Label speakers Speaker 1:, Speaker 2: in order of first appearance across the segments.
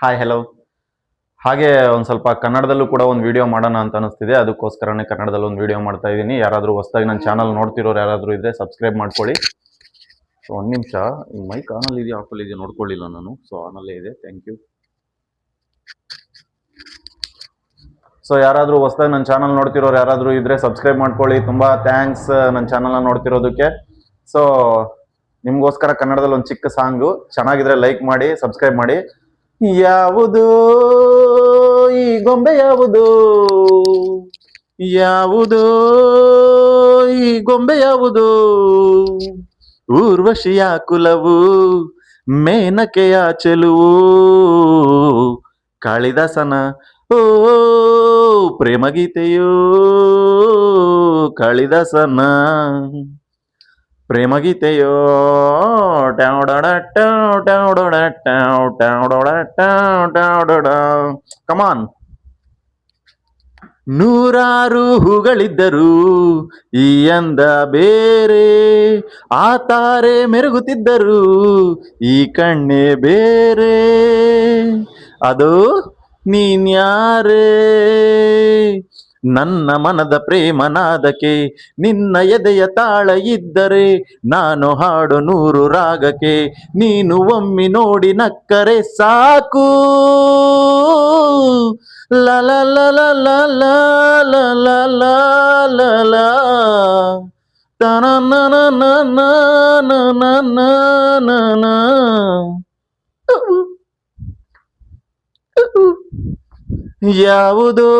Speaker 1: Hi hello ಹಾಗೆ ಒಂದು ಸ್ವಲ್ಪ ಕನ್ನಡದಲ್ಲೂ ಕೂಡ ಒಂದು ವಿಡಿಯೋ ಮಾಡೋಣ ಅಂತ ಅನಿಸ್ತಿದೆ. ಅದಕ್ಕೋಸ್ಕರನೇ ಕನ್ನಡದಲ್ಲಿ ಒಂದು ವಿಡಿಯೋ ಮಾಡ್ತಾ ಇದ್ದೀನಿ. ಯಾರಾದರೂ ಹೊಸದಾಗಿ ನನ್ನ ಚಾನಲ್ ನೋಡ್ತಿರೋರು ಯಾರಾದರೂ ಇದ್ದರೆ ಸಬ್ಸ್ಕ್ರೈಬ್ ಮಾಡ್ಕೊಳ್ಳಿ. ಸೊ ಒಂದು ನಿಮಿಷ. ಈ ಮೈಕ್ ಆನಲ್ಲಿ ಇದೆಯಾ? ಆಫಲ್ಲಿ ಇದೆಯಾ? ನೋಡ್ಕೊಳ್ಳಿಲ್ಲ ನಾನು. ಸೊ ಆನಲ್ಲೇ ಇದೆ. ಥ್ಯಾಂಕ್ ಯು ಸೊ ಯಾರಾದರೂ ಹೊಸದಾಗಿ ನನ್ನ ಚಾನಲ್ ನೋಡ್ತಿರೋರು ಯಾರಾದರೂ ಇದ್ದರೆ ಸಬ್ಸ್ಕ್ರೈಬ್ ಮಾಡ್ಕೊಳ್ಳಿ. ತುಂಬ ಥ್ಯಾಂಕ್ಸ್ ನನ್ನ ಚಾನಲ್ನ ನೋಡ್ತಿರೋದಕ್ಕೆ. ಸೊ ನಿಮಗೋಸ್ಕರ ಕನ್ನಡದಲ್ಲಿ ಒಂದು ಚಿಕ್ಕ ಸಾಂಗು ಚೆನ್ನಾಗಿದ್ರೆ ಲೈಕ್ ಮಾಡಿ ಸಬ್ಸ್ಕ್ರೈಬ್ ಮಾಡಿ. ಯಾವುದು? ಈ ಗೊಂಬೆ ಯಾವುದು? ಯಾವುದು? ಈ ಗೊಂಬೆ ಯಾವುದು? ಊರ್ವಶಿಯ ಕುಲವು, ಮೇನಕೆಯ ಚೆಲುವು, ಕಾಳಿದಾಸನ, ಓ, ಪ್ರೇಮಗೀತೆಯೋ ಕಾಳಿದಾಸನ. ಪ್ರೇಮಗೀತೆಯೋ ಕಮಾನ್ ನೂರಾರು ಹೂಗಳಿದ್ದರು ಈ ಅಂದ ಬೇರೆ ಆ ತಾರೆ ಮೆರುಗುತ್ತಿದ್ದರು ಈ ಕಣ್ಣೆ ಬೇರೆ ಅದು ನೀನ್ಯಾರೇ ನನ್ನ ಮನದ ಪ್ರೇಮನಾದಕೆ ನಿನ್ನ ಎದೆಯ ತಾಳ ಇದ್ದರೆ ನಾನು ಹಾಡು ನೂರು ರಾಗಕೆ ನೀನು ಒಮ್ಮಿ ನೋಡಿ ನಕ್ಕರೆ ಸಾಕು ಲಲ ಲಲ ಲಲ ಯಾವುದೋ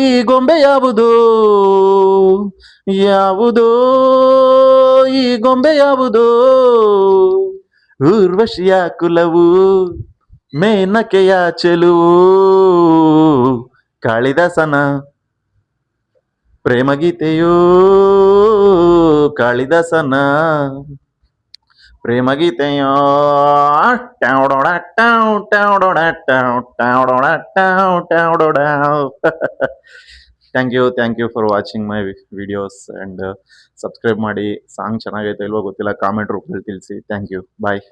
Speaker 1: ಈ ಗೊಂಬೆ ಯಾವುದು? ಯಾವುದೋ? ಈ ಗೊಂಬೆ ಯಾವುದು? ಊರ್ವಶಿಯ ಕುಲವು ಮೇನಕೆಯ ಚೆಲುವು ಕಾಳಿದಾಸನ ಪ್ರೇಮಗೀತೆಯೋ ಕಾಳಿದಾಸನ ಪ್ರೇಮಗೀತೆಯೋ. Thank you thank you for watching my videos and subscribe ಮಾಡಿ. ಸಾಂಗ್ ಚೆನ್ನಾಗೈತೆ ಇಲ್ವೋ ಗೊತ್ತಿಲ್ಲ ಕಾಮೆಂಟ್ ರೂಪದಲ್ಲಿ ತಿಳಿಸಿ. Thank you bye